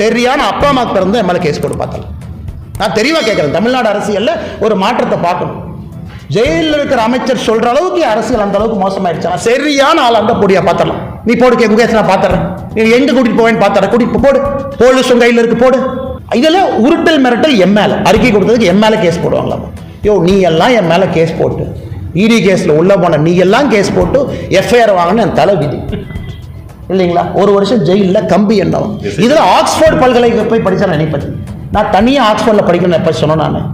சரியான அப்பா அம்மா பிறந்த என் மேலே கேஸ் போட்டு பார்த்தலாம் நான் தெளிவாக கேட்குறேன் தமிழ்நாடு அரசியலில் ஒரு மாற்றத்தை பார்க்கணும். ஜெயிலில் இருக்கிற அமைச்சர் சொல்கிற அளவுக்கு அரசியல் அந்த அளவுக்கு மோசமாயிடுச்சு. சரியான ஆள் அந்த பொடியா பார்த்துடலாம். நீ போடு கே. முகேஷ் நான் பார்த்துறேன். நீ எங்கே கூட்டிட்டு போவேன்னு பார்த்துறேன் கூட்டிட்டு போடு. போலீஸ் உங்கள் கையில் இருக்கு போடு. இதில் உருட்டல் மிரட்டல் எம் அறிக்கை கொடுத்ததுக்கு எம் கேஸ் போடுவாங்களாம் யோ நீ எல்லாம் என் மேலே கேஸ் போட்டு இடி கேஸில் உள்ளே போன நீ எல்லாம் கேஸ் போட்டு எஃப்ஐஆர் வாங்கின என் தலை விதி. இல்லைங்களா? ஒரு வருஷம் ஜெயிலில் கம்பி எண்ணம் இதில் ஆக்ஸ்போர்ட் பல்கலைக்கு போய் படித்தா நினைப்பது நான் தனியாக ஆக்ஸ்போர்டில் படிக்கணும் எப்போ சொன்னேன் நான்.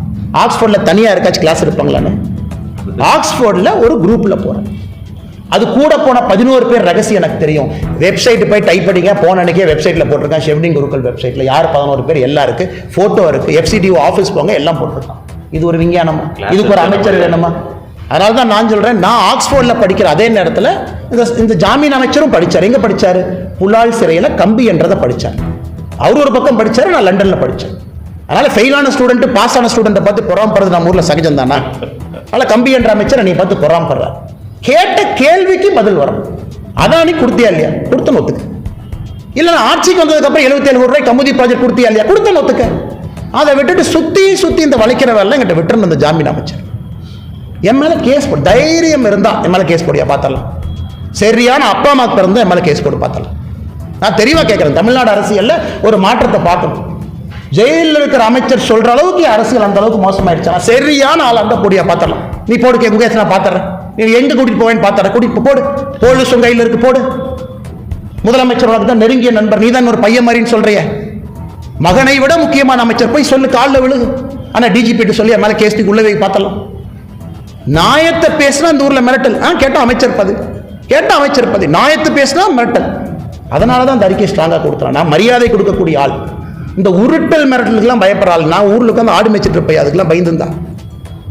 ஆக்ஸ்போர்டில் தனியாக இருக்காச்சும் கிளாஸ் இருப்பாங்களான்னு ஆக்ஸ்போர்டில் ஒரு குரூப்பில் போகிறேன் அது கூட போன பதினோரு பேர் ரகசியம் எனக்கு தெரியும். வெப்சைட் போய் டைப் பண்ணிங்க போன அன்னைக்கே வெப்சைட்டில் போட்டிருக்கேன். ஷெவ்டிங் குருக்கள் வெப்சைட்டில் யார் பதினோரு பேர்? எல்லாம் இருக்கு. ஃபோட்டோ இருக்கு. எஃப்சிடிஓ ஆஃபீஸ் போங்க எல்லாம் போட்டிருக்கான். இது ஒரு விஞ்ஞானமா? இதுக்கு ஒரு அமைச்சர் வேணுமா? அதனால தான் நான் சொல்கிறேன் நான் ஆக்ஸ்போர்டில் படிக்கிற அதே நேரத்தில் இந்த இந்த ஜாமீன் அமைச்சரும் படித்தார் எங்கே படித்தார் புலால் சிறையில் கம்பி என்றதை படித்தார் அவர் ஒரு பக்கம் படித்தார் நான் லண்டனில் படித்தேன் அதனால் ஃபெயிலான ஸ்டூடெண்ட்டு பாஸ் ஆன ஸ்டூடெண்ட்டை பார்த்து பொறாமப்படுறது நம்ம ஊரில் சகஜம் தானே? அதனால் கம்பி என்ற அமைச்சர் நீ பார்த்து பொறாமப்படுறார் கேட்ட கேள்விக்கு பதில் வரும். அதான் நீ கொடுத்தியா இல்லையா? கொடுத்த நொத்துக்கு. இல்லை நான் ஆட்சிக்கு வந்ததுக்கப்புறம் எழுபத்தி ஏழு கோடி ரூபாய் கமுதி ப்ராஜெக்ட் கொடுத்தியா இல்லையா? கொடுத்த நொத்துக்க. அதை விட்டுட்டு சுற்றி சுற்றி இந்த வளைக்கிற வேலை எங்கிட்ட விட்டுருந்த ஜாமீன் அமைச்சர். என் மேலே கேஸ் போடு தைரியம் இருந்தால் என் மேலே கேஸ் போடியா பார்த்தலாம் சரியான அப்பா அம்மா பிறந்த என் மேலே கேஸ் போட்டு பார்த்தலாம் நான் தெளிவாக கேட்குறேன் தமிழ்நாடு அரசியலில் ஒரு மாற்றத்தை பார்க்கணும். ஜெயிலில் இருக்கிற அமைச்சர் சொல்கிற அளவுக்கு அரசியல் அந்த அளவுக்கு மோசமாயிடுச்சு நான் சரியான ஆள் அந்த போடியா பார்த்தலாம் நீ போடு கே முகேஷ் நான் பார்த்துறேன் நீ எங்கே கூட்டிகிட்டு போவேன்னு பார்த்துறேன் கூட்டிட்டு போடு. போலீஸ் உங்கள் கையில் இருக்கு போடு. முதலமைச்சர் உனக்கு தான் நெருங்கிய நண்பர். நீ தான் ஒரு பையன் மாதிரின்னு சொல்கிறிய மகனை விட முக்கியமான அமைச்சர். போய் சொல்லு காலில் விழுகு. ஆனால் டிஜிபிட்டு சொல்லி என் மேலே கேஸ்டிக்கு உள்ளே போய் பார்த்தலாம் நாயத்தை பேசினா இந்த ஊரில் மிரட்டல். ஆ கேட்டால் அமைச்சர் பதவி கேட்டால் அமைச்சர் பதவி நாயத்தை பேசினா மிரட்டல். அதனால தான் அந்த அறிக்கை ஸ்ட்ராங்காக கொடுக்குறேன். நான் மரியாதை கொடுக்கக்கூடிய ஆள். இந்த உருட்டல் மிரட்டலுக்குலாம் பயப்படுற ஆள். நான் ஊரில் உட்காந்து ஆடு மேய்ச்சிட்டு இருப்பேன். அதுக்கெல்லாம் பயந்துருந்தான்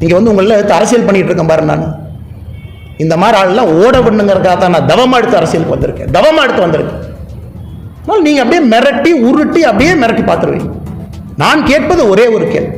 இங்கே வந்து உங்களை எடுத்து அரசியல் பண்ணிகிட்டு இருக்கேன் பாரு நான். இந்த மாதிரி ஆள்லாம் ஓட பண்ணுங்கிறதுக்காக தான் நான் தவமாக எடுத்து அரசியலுக்கு வந்திருக்கேன். தவமா எடுத்து வந்திருக்கேன். அதனால் நீங்கள் அப்படியே மிரட்டி உருட்டி அப்படியே மிரட்டி பார்த்துருவீங்க. நான் கேட்பது ஒரே ஒரு கேள்வி.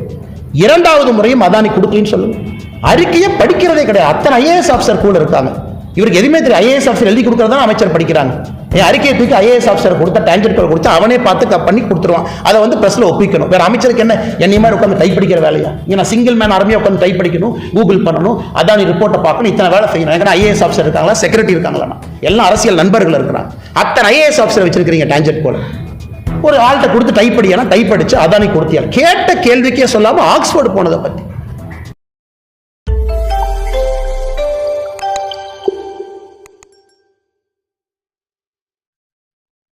இரண்டாவது முறையும் அதானி கொடுக்கலன்னு சொல்லுங்கள் அறிக்கையை படிக்கிறதே கிடையாது. அத்தனை ஐஏஎஸ் ஆஃபீஸர் கூட இருக்காங்க. இவருக்கு எதுவுமே தெரியும் ஐஏஎஸ் ஆஃபீஸர் எழுதி கொடுக்கறதா அமைச்சர் படிக்கிறாங்க. என் அறிக்கையை தூக்கி ஐஏஎஸ் ஆஃபீஸர் கொடுத்தா டேஞ்சர் பேர் கொடுத்தா அவனே பார்த்து கப் பண்ணி கொடுத்துருவான். அதை வந்து பிரஸ்ல ஒப்பிக்கணும். வேற அமைச்சருக்கு என்ன? என்னை மாதிரி உட்காந்து டைப் படிக்கிற வேலையா? இங்கே நான் சிங்கிள் மேன் அருமையாக உட்காந்து டைப் படிக்கணும் கூகுள் பண்ணணும் அதானி ரிப்போர்ட்டை பார்க்கணும் இத்தனை வேலை செய்யணும். ஏன்னா ஐஏஎஸ் ஆஃபீஸர் இருக்காங்களா? செக்ரட்டரி இருக்காங்களா? எல்லாம் அரசியல் நண்பர்கள் இருக்கிறாங்க. அத்தனை ஐஏஎஸ் ஆஃபீஸர் வச்சிருக்கிறீங்க டேஞ்சர் போல ஒரு ஆள்கிட்ட கொடுத்து டைப் படியானா டைப் அடிச்சு அதானி கொடுத்தியா? கேட்ட கேள்விக்கே சொல்லாமல் ஆக்ஸ்போர்டு போனதை பற்றி